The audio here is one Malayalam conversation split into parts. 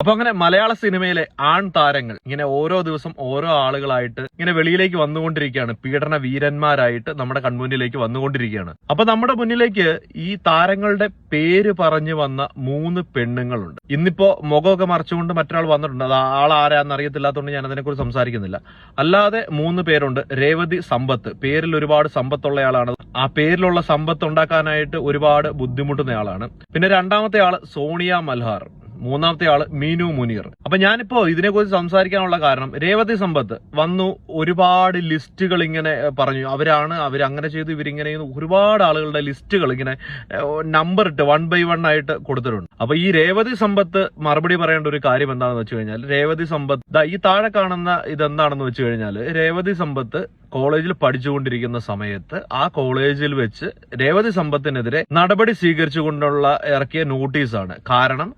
അപ്പൊ അങ്ങനെ മലയാള സിനിമയിലെ ആൺ താരങ്ങൾ ഇങ്ങനെ ഓരോ ദിവസം ഓരോ ആളുകളായിട്ട് ഇങ്ങനെ വെളിയിലേക്ക് വന്നുകൊണ്ടിരിക്കുകയാണ്. പീഡന വീരന്മാരായിട്ട് നമ്മുടെ കൺമുന്നിലേക്ക് വന്നുകൊണ്ടിരിക്കുകയാണ്. അപ്പൊ നമ്മുടെ മുന്നിലേക്ക് ഈ താരങ്ങളുടെ പേര് പറഞ്ഞു വന്ന മൂന്ന് പെണ്ണുങ്ങളുണ്ട്. ഇന്നിപ്പോ മുഖമൊക്കെ മറച്ചുകൊണ്ട് മറ്റൊരാൾ വന്നിട്ടുണ്ട്. അത് ആൾ ആരാന്ന് അറിയത്തില്ലാത്തതുകൊണ്ട് ഞാൻ അതിനെക്കുറിച്ച് സംസാരിക്കുന്നില്ല. അല്ലാതെ മൂന്ന് പേരുണ്ട്. രേവതി സമ്പത്ത്. പേരിൽ ഒരുപാട് സമ്പത്തുള്ളയാളാണ്. ആ പേരിലുള്ള സമ്പത്ത് ഉണ്ടാക്കാനായിട്ട് ഒരുപാട് ബുദ്ധിമുട്ടുന്നയാളാണ്. പിന്നെ രണ്ടാമത്തെ ആൾ സോണിയ മൽഹാർ മൂന്നാമത്തെ ആൾ മീനു മുനീർ. അപ്പൊ ഞാനിപ്പോ ഇതിനെക്കുറിച്ച് സംസാരിക്കാനുള്ള കാരണം രേവതി സമ്പത്ത് വന്നു ഒരുപാട് ലിസ്റ്റുകൾ ഇങ്ങനെ പറഞ്ഞു. അവരാണ് അവർ അങ്ങനെ ചെയ്തു ഇവരിങ്ങനെ. ഒരുപാട് ആളുകളുടെ ലിസ്റ്റുകൾ ഇങ്ങനെ നമ്പർ ഇട്ട് വൺ ബൈ വൺ ആയിട്ട് കൊടുത്തിട്ടുണ്ട്. അപ്പൊ ഈ രേവതി സമ്പത്ത് മറുപടി പറയേണ്ട ഒരു കാര്യം എന്താണെന്ന് വെച്ച് കഴിഞ്ഞാൽ രേവതി സമ്പത്ത് ഈ താഴെ കാണുന്ന ഇതെന്താണെന്ന് വെച്ച് കഴിഞ്ഞാൽ രേവതി സമ്പത്ത് കോളേജിൽ പഠിച്ചുകൊണ്ടിരിക്കുന്ന സമയത്ത് ആ കോളേജിൽ വെച്ച് രേവതി സമ്പത്തിനെതിരെ നടപടി സ്വീകരിച്ചുകൊണ്ടുള്ള ഇറക്കിയ നോട്ടീസാണ്. കാരണം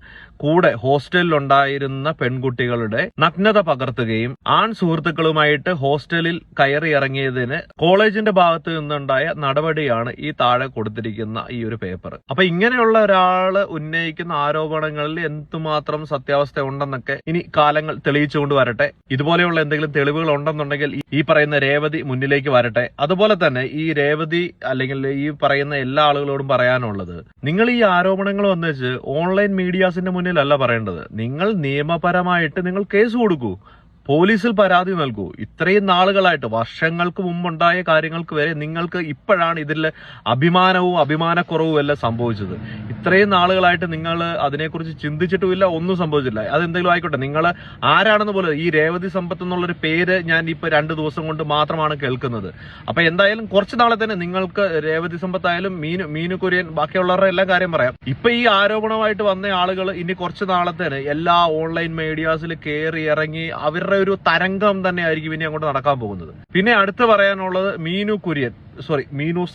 കൂടെ ഹോസ്റ്റലിലുണ്ടായിരുന്ന പെൺകുട്ടികളുടെ നഗ്നത പകർത്തുകയും ആൺ സുഹൃത്തുക്കളുമായിട്ട് ഹോസ്റ്റലിൽ കയറി ഇറങ്ങിയതിന് കോളേജിന്റെ ഭാഗത്ത് നിന്നുണ്ടായ നടപടിയാണ് ഈ താഴെ കൊടുത്തിരിക്കുന്ന ഈ ഒരു പേപ്പർ. അപ്പൊ ഇങ്ങനെയുള്ള ഒരാൾ ഉന്നയിക്കുന്ന ആരോപണങ്ങളിൽ എന്തുമാത്രം സത്യാവസ്ഥ ഉണ്ടെന്നൊക്കെ ഇനി കാലങ്ങൾ തെളിയിച്ചുകൊണ്ട് വരട്ടെ. ഇതുപോലെയുള്ള എന്തെങ്കിലും തെളിവുകൾ ഉണ്ടെന്നുണ്ടെങ്കിൽ ഈ പറയുന്ന രേവതി മുന്നിലേക്ക് വരട്ടെ. അതുപോലെ തന്നെ ഈ രേവതി അല്ലെങ്കിൽ ഈ പറയുന്ന എല്ലാ ആളുകളോടും പറയാനുള്ളത് നിങ്ങൾ ഈ ആരോപണങ്ങൾ വന്നുവെച്ച് ഓൺലൈൻ മീഡിയാസിന്റെ മുന്നിലല്ല പറയേണ്ടത്. നിങ്ങൾ നിയമപരമായിട്ട് നിങ്ങൾ കേസ് കൊടുക്കൂ പോലീസിൽ പരാതി നൽകൂ. ഇത്രയും നാളുകളായിട്ട് വർഷങ്ങൾക്ക് മുമ്പുണ്ടായ കാര്യങ്ങൾക്ക് വരെ നിങ്ങൾക്ക് ഇപ്പോഴാണ് ഇതിൽ അഭിമാനവും അഭിമാനക്കുറവും എല്ലാം സംഭവിച്ചത്. ഇത്രയും നാളുകളായിട്ട് നിങ്ങൾ അതിനെക്കുറിച്ച് ചിന്തിച്ചിട്ടുമില്ല ഒന്നും സംഭവിച്ചില്ല അതെന്തെങ്കിലും ആയിക്കോട്ടെ. നിങ്ങൾ ആരാണെന്ന് പോലെ ഈ രേവതി സമ്പത്ത് എന്നുള്ളൊരു പേര് ഞാൻ ഇപ്പൊ രണ്ട് ദിവസം കൊണ്ട് മാത്രമാണ് കേൾക്കുന്നത്. അപ്പോൾ എന്തായാലും കുറച്ച് നാളെ തന്നെ നിങ്ങൾക്ക് രേവതി സമ്പത്തായാലും മീനു മീനു കുര്യൻ ബാക്കിയുള്ളവരുടെ എല്ലാം കാര്യം പറയാം. ഇപ്പൊ ഈ ആരോപണമായിട്ട് വന്ന ആളുകൾ ഇനി കുറച്ച് തന്നെ എല്ലാ ഓൺലൈൻ മീഡിയാസിൽ കയറി ഇറങ്ങി അവരുടെ ഒരു തരംഗം തന്നെ ആയിരിക്കും ഇനി അങ്ങോട്ട് നടക്കാൻ പോകുന്നത്. പിന്നെ അടുത്ത് പറയാനുള്ളത് മീനു കുര്യൻ സോറി മീനു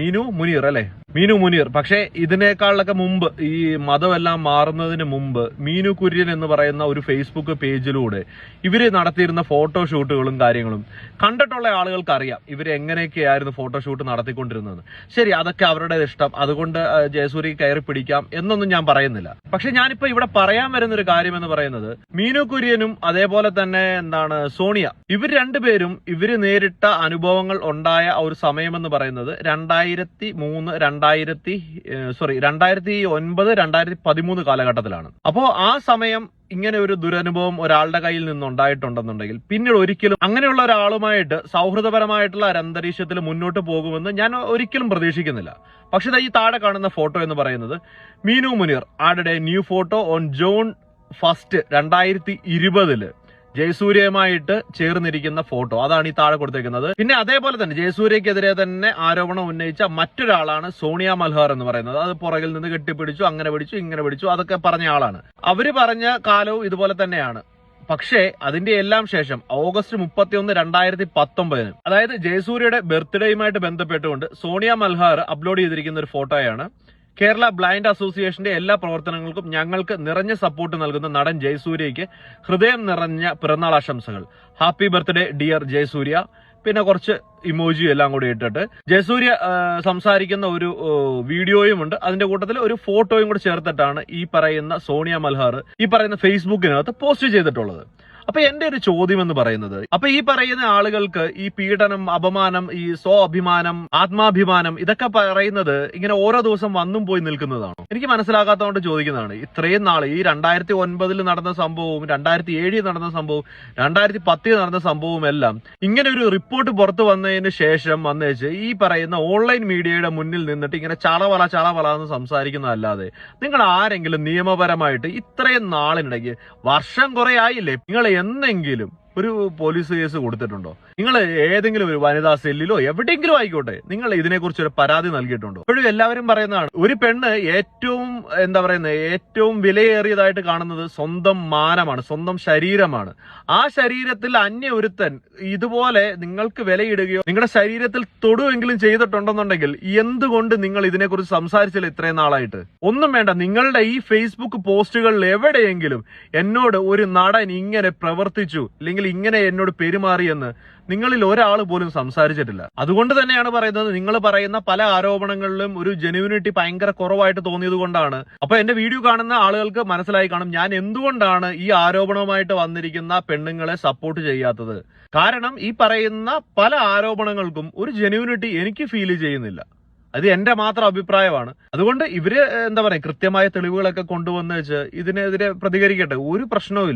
മീനു മുനീർ അല്ലെ? മീനു മുനീർ. പക്ഷേ ഇതിനേക്കാളൊക്കെ മുമ്പ് ഈ മതമെല്ലാം മാറുന്നതിന് മുമ്പ് മീനു കുര്യൻ എന്ന് പറയുന്ന ഒരു ഫേസ്ബുക്ക് പേജിലൂടെ ഇവർ നടത്തിയിരുന്ന ഫോട്ടോ ഷൂട്ടുകളും കാര്യങ്ങളും കണ്ടിട്ടുള്ള ആളുകൾക്ക് അറിയാം ഇവർ എങ്ങനെയൊക്കെയായിരുന്നു ഫോട്ടോഷൂട്ട് നടത്തിക്കൊണ്ടിരുന്നത്. ശരി അതൊക്കെ അവരുടെ ഇഷ്ടം. അതുകൊണ്ട് ജയസൂരി കയറി പിടിക്കാം എന്നൊന്നും ഞാൻ പറയുന്നില്ല. പക്ഷെ ഞാനിപ്പോ ഇവിടെ പറയാൻ വരുന്ന ഒരു കാര്യം എന്ന് പറയുന്നത് മീനു കുര്യനും അതേപോലെ തന്നെ എന്താണ് സോണിയ ഇവർ രണ്ടുപേരും ഇവർ നേരിട്ട അനുഭവങ്ങൾ ഉണ്ടായ ഒരു സമയം എന്ന് പറയുന്നത് രണ്ടായിരത്തി മൂന്ന് രണ്ടായിരത്തി സോറി രണ്ടായിരത്തി ഒൻപത് രണ്ടായിരത്തി പതിമൂന്ന് കാലഘട്ടത്തിലാണ്. അപ്പോ ആ സമയം ഇങ്ങനെ ഒരു ദുരനുഭവം ഒരാളുടെ കയ്യിൽ നിന്നുണ്ടായിട്ടുണ്ടെന്നുണ്ടെങ്കിൽ പിന്നീട് ഒരിക്കലും അങ്ങനെയുള്ള ഒരാളുമായിട്ട് സൗഹൃദപരമായിട്ടുള്ള ഒരു അന്തരീക്ഷത്തിൽ മുന്നോട്ട് പോകുമെന്ന് ഞാൻ ഒരിക്കലും പ്രതീക്ഷിക്കുന്നില്ല. പക്ഷേ ഈ താഴെ കാണുന്ന ഫോട്ടോ എന്ന് പറയുന്നത് മീനു മുനീർ ആരുടെ new photo on June first രണ്ടായിരത്തി ഇരുപതിൽ ജയസൂര്യയുമായിട്ട് ചേർന്നിരിക്കുന്ന ഫോട്ടോ. അതാണ് ഈ താഴെ കൊടുത്തിരിക്കുന്നത്. പിന്നെ അതേപോലെ തന്നെ ജയസൂര്യക്കെതിരെ തന്നെ ആരോപണം ഉന്നയിച്ച മറ്റൊരാളാണ് സോണിയ മൽഹാർ എന്ന് പറയുന്നത്. അത് പുറകിൽ നിന്ന് കെട്ടിപ്പിടിച്ചു അങ്ങനെ പിടിച്ചു ഇങ്ങനെ പിടിച്ചു അതൊക്കെ പറഞ്ഞ ആളാണ്. അവർ പറഞ്ഞ കാലവും ഇതുപോലെ തന്നെയാണ്. പക്ഷേ അതിന്റെ എല്ലാം ശേഷം ഓഗസ്റ്റ് മുപ്പത്തിയൊന്ന് രണ്ടായിരത്തി പത്തൊമ്പതിന് അതായത് ജയസൂര്യയുടെ ബർത്ത്ഡേയുമായിട്ട് ബന്ധപ്പെട്ടുകൊണ്ട് സോണിയ മൽഹാർ അപ്ലോഡ് ചെയ്തിരിക്കുന്ന ഒരു ഫോട്ടോയാണ്. കേരള ബ്ലൈൻഡ് അസോസിയേഷന്റെ എല്ലാ പ്രവർത്തനങ്ങൾക്കും ഞങ്ങൾക്ക് നിറഞ്ഞ സപ്പോർട്ട് നൽകുന്ന നടൻ ജയസൂര്യയ്ക്ക് ഹൃദയം നിറഞ്ഞ പിറന്നാൾ ആശംസകൾ. Happy birthday dear Jayasurya. പിന്നെ കുറച്ച് ഇമോജി എല്ലാം കൂടി ഇട്ടിട്ട് ജയസൂര്യ സംസാരിക്കുന്ന ഒരു വീഡിയോയും ഉണ്ട്. അതിന്റെ കൂട്ടത്തിൽ ഒരു ഫോട്ടോയും കൂടി ചേർത്തിട്ടാണ് ഈ പറയുന്ന സോണിയ മൽഹാർ ഈ പറയുന്ന ഫേസ്ബുക്കിനകത്ത് പോസ്റ്റ് ചെയ്തിട്ടുള്ളത്. അപ്പൊ എന്റെ ഒരു ചോദ്യം എന്ന് പറയുന്നത് അപ്പൊ ഈ പറയുന്ന ആളുകൾക്ക് ഈ പീഡനം അപമാനം ഈ സ്വ അഭിമാനം ആത്മാഭിമാനം ഇതൊക്കെ പറയുന്നത് ഇങ്ങനെ ഓരോ ദിവസം വന്നും പോയി നിൽക്കുന്നതാണോ? എനിക്ക് മനസ്സിലാകാത്തതുകൊണ്ട് ചോദിക്കുന്നതാണ്. ഇത്രയും നാൾ ഈ രണ്ടായിരത്തി ഒൻപതിൽ നടന്ന സംഭവവും രണ്ടായിരത്തി ഏഴിൽ നടന്ന സംഭവവും രണ്ടായിരത്തി പത്തിൽ നടന്ന സംഭവവും എല്ലാം ഇങ്ങനെ ഒരു റിപ്പോർട്ട് പുറത്തു വന്നതിന് ശേഷം വന്നേച്ച് ഈ പറയുന്ന ഓൺലൈൻ മീഡിയയുടെ മുന്നിൽ നിന്നിട്ട് ഇങ്ങനെ ചളവള ചളവള എന്ന് സംസാരിക്കുന്നതല്ലാതെ നിങ്ങൾ ആരെങ്കിലും നിയമപരമായിട്ട് ഇത്രയും നാളിനിടയ്ക്ക് വർഷം കുറെ ആയില്ലേ? നിങ്ങൾ എന്നെങ്കിലും ഒരു പോലീസ് കേസ് കൊടുത്തിട്ടുണ്ടോ? നിങ്ങൾ ഏതെങ്കിലും ഒരു വനിതാ സെല്ലിലോ എവിടെയെങ്കിലും ആയിക്കോട്ടെ നിങ്ങൾ ഇതിനെക്കുറിച്ച് ഒരു പരാതി നൽകിയിട്ടുണ്ടോ? ഇപ്പോഴും എല്ലാവരും പറയുന്നതാണ് ഒരു പെണ്ണ് ഏറ്റവും എന്താ പറയുന്നത് ഏറ്റവും വിലയേറിയതായിട്ട് കാണുന്നത് സ്വന്തം മാനമാണ് സ്വന്തം ശരീരമാണ്. ആ ശരീരത്തിൽ അന്യ ഒരുത്തൻ ഇതുപോലെ നിങ്ങൾക്ക് വിലയിടുകയോ നിങ്ങളുടെ ശരീരത്തിൽ തൊടുവെങ്കിലും ചെയ്തിട്ടുണ്ടെന്നുണ്ടെങ്കിൽ എന്തുകൊണ്ട് നിങ്ങൾ ഇതിനെക്കുറിച്ച് സംസാരിച്ചില്ല ഇത്രയും നാളായിട്ട്? ഒന്നും വേണ്ട നിങ്ങളുടെ ഈ ഫേസ്ബുക്ക് പോസ്റ്റുകളിൽ എവിടെയെങ്കിലും എന്നോട് ഒരു നടൻ ഇങ്ങനെ പ്രവർത്തിച്ചു അല്ലെങ്കിൽ ഇങ്ങനെ എന്നോട് പെരുമാറിയെന്ന് നിങ്ങളിൽ ഒരാൾ പോലും സംസാരിച്ചിട്ടില്ല. അതുകൊണ്ട് തന്നെയാണ് പറയുന്നത് നിങ്ങൾ പറയുന്ന പല ആരോപണങ്ങളിലും ഒരു ജെനുവിനിറ്റി ഭയങ്കര കുറവായിട്ട് തോന്നിയത് കൊണ്ടാണ്. അപ്പൊ എന്റെ വീഡിയോ കാണുന്ന ആളുകൾക്ക് മനസ്സിലായി കാണും ഞാൻ എന്തുകൊണ്ടാണ് ഈ ആരോപണവുമായിട്ട് വന്നിരിക്കുന്ന പെണ്ണുങ്ങളെ സപ്പോർട്ട് ചെയ്യാത്തത്. കാരണം ഈ പറയുന്ന പല ആരോപണങ്ങൾക്കും ഒരു ജെനുവിനിറ്റി എനിക്ക് ഫീൽ ചെയ്യുന്നില്ല. അത് എന്റെ മാത്രം അഭിപ്രായമാണ്. അതുകൊണ്ട് ഇവർ എന്താ പറയാ കൃത്യമായ തെളിവുകളൊക്കെ കൊണ്ടുവന്ന് വെച്ച് ഇതിനെതിരെ പ്രതികരിക്കട്ടെ. ഒരു പ്രശ്നവും